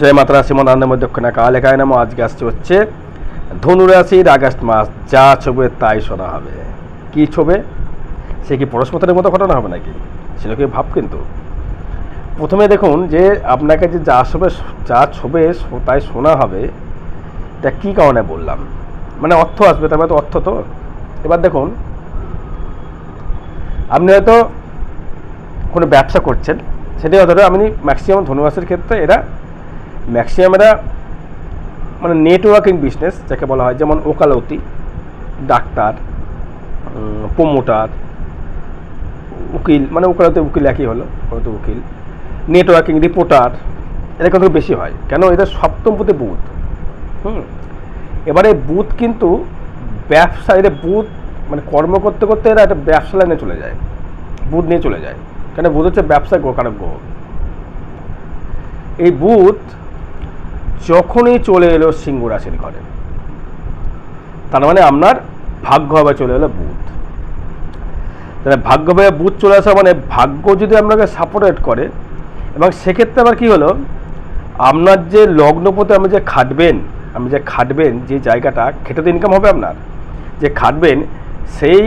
জয় মাতারা শ্রীমন আনন্দ দক্ষিণা কালেকায় নাম, আজকে আসছে হচ্ছে ধনুরাশির আগস্ট মাস, যা ছবে তাই শোনা হবে। কি ছবে? সে কি পরস্পরের মতো ঘটনা হবে নাকি? সেটা কি ভাব কিন্তু। প্রথমে দেখুন যে আপনাকে যে যা ছবে যা ছবে তাই শোনা হবে, এটা কী কারণে বললাম? মানে অর্থ আসবে তবে তো অর্থ তো। এবার দেখুন, আপনি হয়তো কোনো ব্যবসা করছেন, সেটাই ধরো আপনি ম্যাক্সিমাম ধনুরাশির ক্ষেত্রে এরা ম্যাক্সিমাম এরা মানে নেটওয়ার্কিং বিজনেস যাকে বলা হয়, যেমন ওকালতি, ডাক্তার প্রমোটার উকিল মানে ওকালতি উকিল একই হলো, ওকালতি উকিল নেটওয়ার্কিং রিপোর্টার এটা কিন্তু বেশি হয়। কেন? এদের সপ্তমপতি বুথ হুম? এবারে বুথ কিন্তু ব্যবসা এটা বুথ মানে কর্ম করতে করতে এরা একটা ব্যবসা লাইনে চলে যায়। বুথ নিয়ে চলে যায়। কেন? বুথ হচ্ছে ব্যবসা গোকারক গ্রহ এই বুথ যখনই চলে এলো সিংহ রাশির ঘরে, তার মানে আপনার ভাগ্যভাবে চলে এলো বুথ তাহলে ভাগ্যভাবে বুথ চলে আসা মানে ভাগ্য যদি আপনাকে সাপোর্টেড করে, এবং সেক্ষেত্রে আবার কী হলো? আপনার যে লগ্নপতি আপনি যে খাটবেন, আপনি যে খাটবেন যে জায়গাটা, খেটে তো ইনকাম হবে আপনার। যে খাটবেন, সেই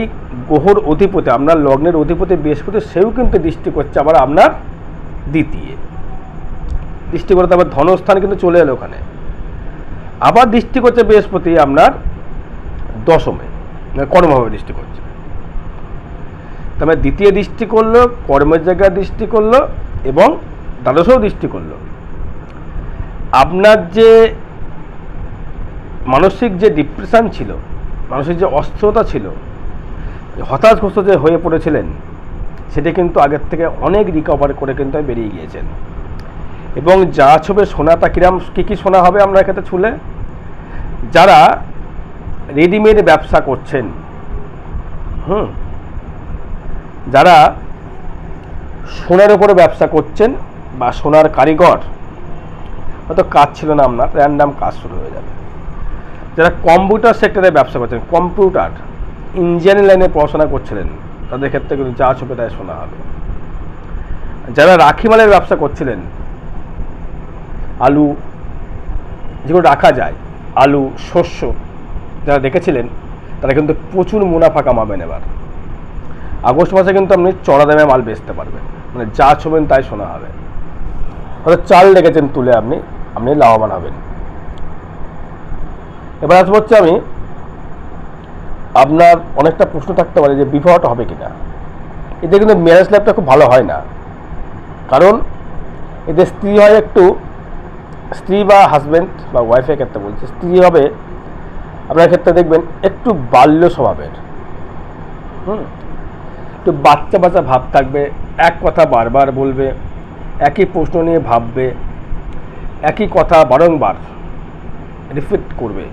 গ্রহর অধিপতি, আপনার লগ্নের অধিপতি বৃহস্পতি, সেও কিন্তু দৃষ্টি করছে আবার আপনার দ্বিতীয়। দৃষ্টি করতে আবার ধনস্থান কিন্তু চলে এলো ওখানে। আবার দৃষ্টি করছে বৃহস্পতি আপনার দশমে মানে কর্মভাবে দৃষ্টি করছে। তবে দ্বিতীয় দৃষ্টি করল, কর্মের জায়গায় দৃষ্টি করল এবং দ্বাদশেও দৃষ্টি করল। আপনার যে মানসিক যে ডিপ্রেশন ছিল, মানসিক যে অস্থিরতা ছিল হতাশগ্রস্ত যে হয়ে পড়েছিলেন, সেটা কিন্তু আগের থেকে অনেক রিকভার করে কিন্তু বেরিয়ে গিয়েছেন। এবং যা ছবে সোনাটা কিরাম, কী কী সোনা হবে আমরা এক্ষেত্রে ছুলে? যারা রেডিমেড ব্যবসা করছেন, হুম, যারা সোনার উপরে ব্যবসা করছেন বা সোনার কারিগর, হয়তো কাজ ছিল না আপনার র্যান্ডাম কাজ শুরু হয়ে যাবে। যারা কম্পিউটার সেক্টরে ব্যবসা করছেন কম্পিউটার ইঞ্জিনিয়ারিং লাইনে পড়াশোনা করছিলেন, তাদের ক্ষেত্রে কিন্তু যা ছবে তাই শোনা হবে। যারা রাখিমালের ব্যবসা করছিলেন আলু, যেগুলো রাখা যায়, আলু, শস্য, যারা দেখেছিলেন, তারা কিন্তু প্রচুর মুনাফা কামাবেন এবার। আগস্ট মাসে কিন্তু আপনি চড়া দামে মাল বেচতে পারবেন। মানে যা ছবেন তাই শোনা হবে। হয়তো চাল রেখেছেন তুলে আপনি আপনি লাভবান হবেন। এবার আসব হচ্ছে আমি, আপনার অনেকটা প্রশ্ন থাকতে পারে যে বিবাহটা হবে কিনা। এতে কিন্তু ম্যারেজ লাইফটা খুব ভালো হয় না। কারণ এদের স্ত্রী হয় একটু স্ত্রী বা হাজব্যান্ড বা ওয়াইফের ক্ষেত্রে বলছে, স্ত্রী হবে, আপনার ক্ষেত্রে দেখবেন একটু বাল্য স্বভাবের। হুম? একটু বাচ্চা বাচ্চা ভাব থাকবে, এক কথা বারবার বলবে, একই প্রশ্ন নিয়ে ভাববে, একই কথা বারংবার রিপিট করবে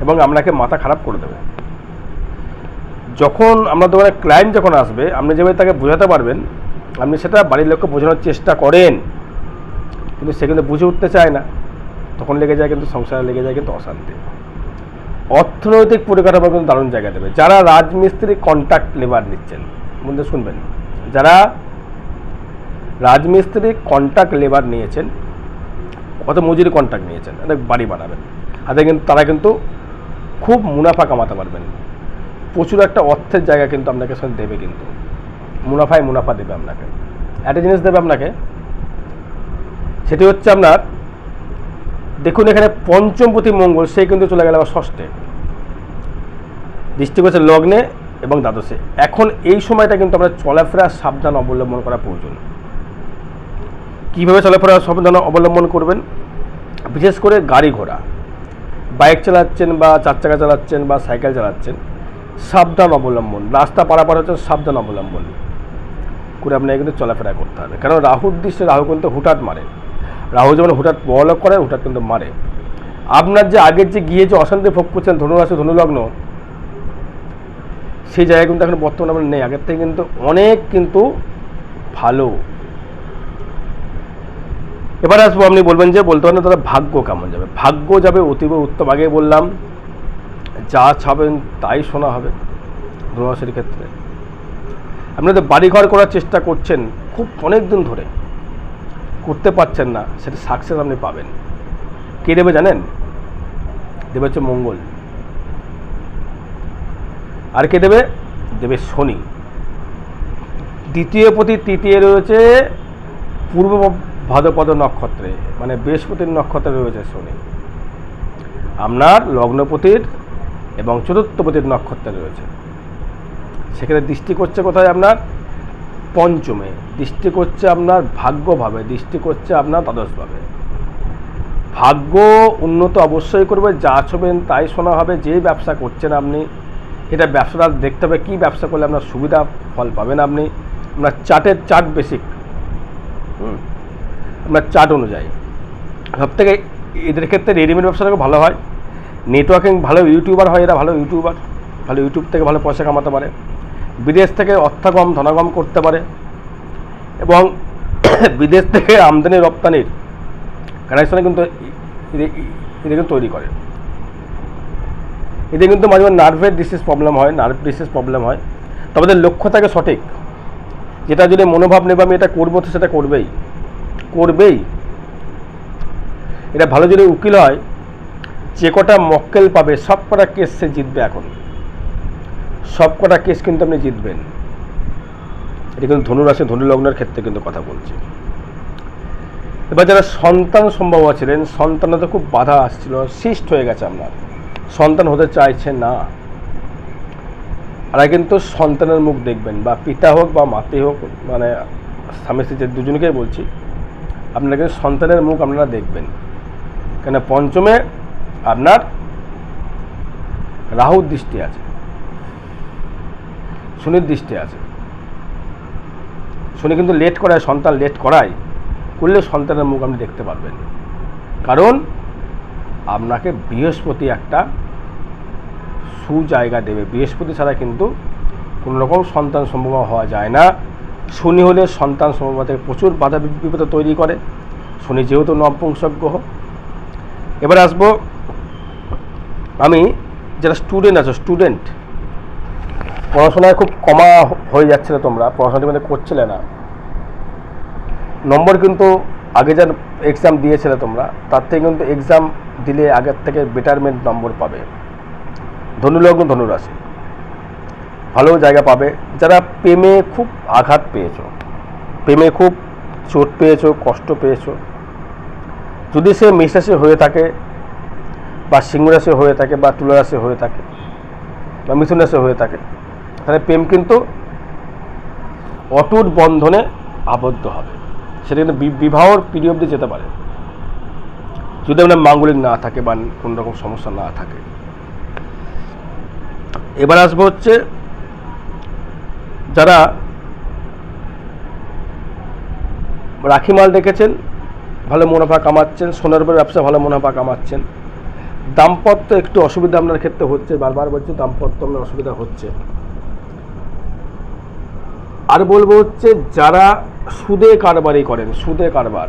এবং আপনাকে মাথা খারাপ করে দেবে। যখন আপনার দোকানে ক্লায়েন্ট যখন আসবে, আপনি যেভাবে তাকে বোঝাতে পারবেন, আপনি সেটা বাড়ির লোককে বোঝানোর চেষ্টা করেন। কিন্তু সে কিন্তু বুঝে উঠতে চায় না। তখন লেগে যায় কিন্তু সংসারে লেগে যায় কিন্তু অশান্তি। অর্থনৈতিক পরিকাঠামো কিন্তু দারুণ জায়গা দেবে। যারা রাজমিস্ত্রি কন্ট্রাক্ট লেবার নিচ্ছেন বন্ধু শুনবেন। যারা রাজমিস্ত্রি কন্ট্রাক্ট লেবার নিয়েছেন কত মজুরি কন্ট্রাক্ট নিয়েছেন এটা বাড়ি বানাবেন। তাদের কিন্তু তারা কিন্তু খুব মুনাফা কামাতে পারবেন। প্রচুর একটা অর্থের জায়গা কিন্তু আপনাকে দেবে কিন্তু। মুনাফায় মুনাফা দেবে আপনাকে। একটা জিনিস দেবে আপনাকে সেটি হচ্ছে আপনার, দেখুন এখানে পঞ্চমপতি মঙ্গল, সে কিন্তু চলে গেল আবার ষষ্ঠে। দৃষ্টি করছে লগ্নে এবং দ্বাদশে। এখন এই সময়টা কিন্তু আমরা চলাফেরা সাবধান অবলম্বন করা প্রয়োজন। কীভাবে চলাফেরা সাবধান অবলম্বন করবেন? বিশেষ করে গাড়ি ঘোড়া। বাইক চালাচ্ছেন বা চার চাকা চালাচ্ছেন বা সাইকেল চালাচ্ছেন, সাবধান অবলম্বন। রাস্তা পারাপার হচ্ছে সাবধান অবলম্বন। করে আপনাকে কিন্তু চলাফেরা করতে হবে। কারণ রাহুর দৃশ্যে রাহু কিন্তু হুটাট মারে। রাহু যেমন হুটাট বড়লোক করে হুটাট কিন্তু মারে। আপনার যে আগের যে গিয়ে যে অশান্তি ভোগ করছেন ধনুরাশি, ধনুলগ্ন, সেই জায়গায় কিন্তু এখন বর্তমানে আপনার নেই। আগের থেকে কিন্তু অনেক কিন্তু ভালো। এবার আসব, আপনি বলবেন যে বলতে পারেন তাদের ভাগ্য কেমন যাবে? ভাগ্য যাবে অতীব উত্তম আগে বললাম, যা ছাবেন তাই শোনা হবে ধনুরাশির ক্ষেত্রে। আপনি তো বাড়িঘর করার চেষ্টা করছেন খুব অনেক দিন ধরে। করতে পারছেন না, সেটা সাকসেস আপনি পাবেন। কে দেবে জানেন? দেবে হচ্ছে মঙ্গল। আর কে দেবে? দেবে শনি। দ্বিতীয় প্রতি তৃতীয় রয়েছে পূর্ব ভাদ্রপদ নক্ষত্রে মানে বৃহস্পতির নক্ষত্রে রয়েছে শনি। আপনার লগ্নপতির এবং চতুর্থপতির নক্ষত্রে রয়েছে। সেখানে দৃষ্টি করছে কোথায় আপনার? পঞ্চমে। দৃষ্টি করছে আপনার ভাগ্যভাবে, দৃষ্টি করছে আপনার দ্বাদশভাবে। ভাগ্য উন্নত অবশ্যই করবে, যা ছবেন তাই শোনা হবে, যে ব্যবসা করছেন আপনি, এটা ব্যবসাটা দেখতে হবে, কী ব্যবসা করলে আপনার সুবিধা, ফল পাবেন আপনি। আপনার চার্টের চার্ট বেসিক হুম? আপনার চার্ট অনুযায়ী। সব থেকে এদের ক্ষেত্রে রেডিমেড ব্যবসাটা ভালো হয়। নেটওয়ার্কিং ভালো ইউটিউবার হয়, এরা ভালো ইউটিউবার ভালো ইউটিউব থেকে ভালো পয়সা কামাতে পারে। বিদেশ থেকে অর্থাগম, ধনাগম করতে পারে এবং বিদেশ থেকে আমদানি, রপ্তানির কানেকশনে কিন্তু এদের কিন্তু তৈরি করে। এদের কিন্তু মাঝে মাঝে নার্ভের ডিসিজ প্রবলেম হয় নার্ভ ডিসিজ প্রবলেম হয়। তবে এদের লক্ষ্য থাকে সঠিক। যেটা যদি মনোভাব নেবে আমি এটা করব তো সেটা করবেই। করবেই। এটা ভালো যদি উকিল হয়, যে কটা মক্কেল পাবে, সব কটা কেস সে জিতবে এখন। সব কটা কেস কিন্তু আপনি জিতবেন। এটা কিন্তু ধনুরাশি ধনুলগ্নের ক্ষেত্রে কিন্তু কথা বলছি। এবার যারা সন্তান সম্ভব ছিলেন তো খুব বাধা আসছিল, সিস্ট হয়ে গেছে আপনার সন্তান হতে চাইছে না। আর কিন্তু সন্তানের মুখ দেখবেন, বা পিতা হোক বা মাতে হোক মানে স্বামী স্ত্রী দুজনকেই বলছি আপনারা কিন্তু সন্তানের মুখ আপনারা দেখবেন। কেন? পঞ্চমে আপনার রাহুর দৃষ্টি আছে। শনির দৃষ্টি আছে। শনি কিন্তু লেট করায়, সন্তান লেট করায়, করলে সন্তানের মুখ আপনি দেখতে পারবেন। কারণ আপনাকে বৃহস্পতি একটা সুজায়গা দেবে। বৃহস্পতি ছাড়া কিন্তু কোনো রকম সন্তান সম্ভব হওয়া যায় না। শনি হলে সন্তান সম্ভব থেকে প্রচুর বাধা বিপদ তৈরি করে। শনি যেহেতু নপুংসক গ্রহ এবার আসব আমি, যারা স্টুডেন্ট আছো স্টুডেন্ট পড়াশোনায় খুব কমা হয়ে যাচ্ছিলে তোমরা পড়াশোনাটি মানে করছিলে না। নম্বর কিন্তু আগে যার এক্সাম দিয়েছিলে তোমরা, তার থেকে কিন্তু এক্সাম দিলে আগের থেকে বেটারমেন্ট নম্বর পাবে। ধনুলগ্ন ধনুরাশি। ভালো জায়গা পাবে। যারা প্রেমে খুব আঘাত পেয়েছ, প্রেমে খুব চোট পেয়েছ, কষ্ট পেয়েছ, যদি সে মেষরাশি হয়ে থাকে বা সিংহ রাশি হয়ে থাকে বা তুলা রাশি হয়ে থাকে বা মিথুন রাশি হয়ে থাকে তাহলে প্রেম কিন্তু অটুট বন্ধনে আবদ্ধ হবে। সেটা কিন্তু বিবাহর পিরিয়ড যেতে পারে। যদি আপনার মাঙ্গলিক না থাকে বা কোনো রকম সমস্যা না থাকে। এবার আসব হচ্ছে যারা রাখি মাল রেখেছেন, ভালো মুনাফা কামাচ্ছেন, সোনার উপর ব্যবসা, ভালো মুনাফা কামাচ্ছেন। দাম্পত্য একটু অসুবিধা আপনার ক্ষেত্রে হচ্ছে, বারবার বলছি দাম্পত্য আপনার অসুবিধা হচ্ছে। আর বলব হচ্ছে যারা সুদে কারবারই করেন, সুদে কারবার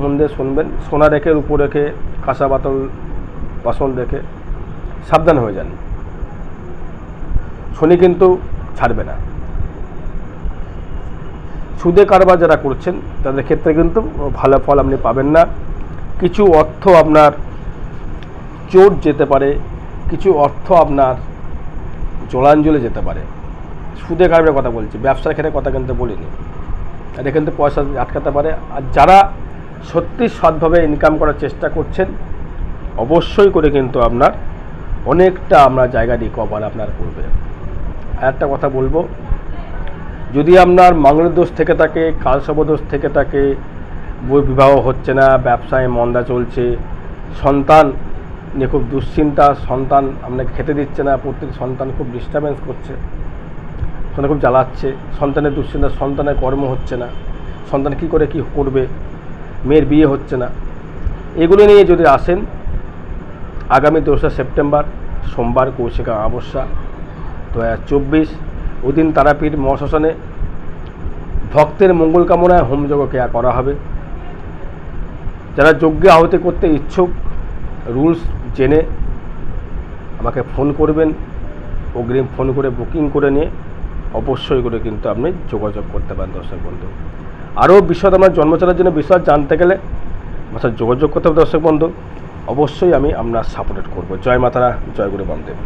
মন দিয়ে শুনবেন, সোনা রেখে উপর রেখে, কাঁসা বাতল বাসন রেখে, সাবধান হয়ে যান। শনি কিন্তু ছাড়বে না। সুদে কারবার যারা করছেন, তাদের ক্ষেত্রে কিন্তু ভালো ফল আপনি পাবেন না। কিছু অর্থ আপনার চোট যেতে পারে, কিছু অর্থ আপনার জলাঞ্জলে যেতে পারে। সুদে কারবারের কথা বলছি, ব্যবসার ক্ষেত্রে কথা কিন্তু বলিনি। এটা কিন্তু পয়সা আটকাতে পারে। আর যারা সত্যি সৎভাবে ইনকাম করার চেষ্টা করছেন, অবশ্যই করে কিন্তু আপনার অনেকটা আমরা জায়গা রিকভার আপনার করবে। আর একটা কথা বলব, যদি আপনার মাঙ্গলের দোষ থেকে থাকে কালসব দোষ থেকে থাকে বিবাহ হচ্ছে না, ব্যবসায় মন্দা চলছে, সন্তান নিয়ে খুব দুশ্চিন্তা, সন্তান আপনাকে খেতে দিচ্ছে না, প্রত্যেক সন্তান খুব ডিস্টারবেন্স করছে। সন্তান খুব জ্বালাচ্ছে। সন্তানের দুশ্চিন্তা, সন্তানের কর্ম হচ্ছে না। সন্তান কী করে কী করবে? মেয়ের বিয়ে হচ্ছে না। এগুলো নিয়ে যদি আসেন, আগামী দোসরা সেপ্টেম্বর, সোমবার কৌশিকা অমাবস্যা, দু হাজার চব্বিশ, ওদিন তারাপীঠ মহাশ্মশানে ভক্তের মঙ্গল কামনায় হোমযজ্ঞ ক্রিয়া করা হবে। যারা যজ্ঞে আহতি করতে ইচ্ছুক, রুলস জেনে আমাকে ফোন করবেন। অগ্রিম ফোন করে বুকিং করে নিয়ে অবশ্যই করে কিন্তু আপনি যোগাযোগ করতে পারেন দর্শক বন্ধু। আরও বিশদ আমার জন্মচারের জন্য বিশদ জানতে গেলে আমার যোগাযোগ করতে হবে দর্শক বন্ধু। অবশ্যই আমি আপনার সাপোর্ট করব। জয় মাতারা, জয় গুরু বামদেব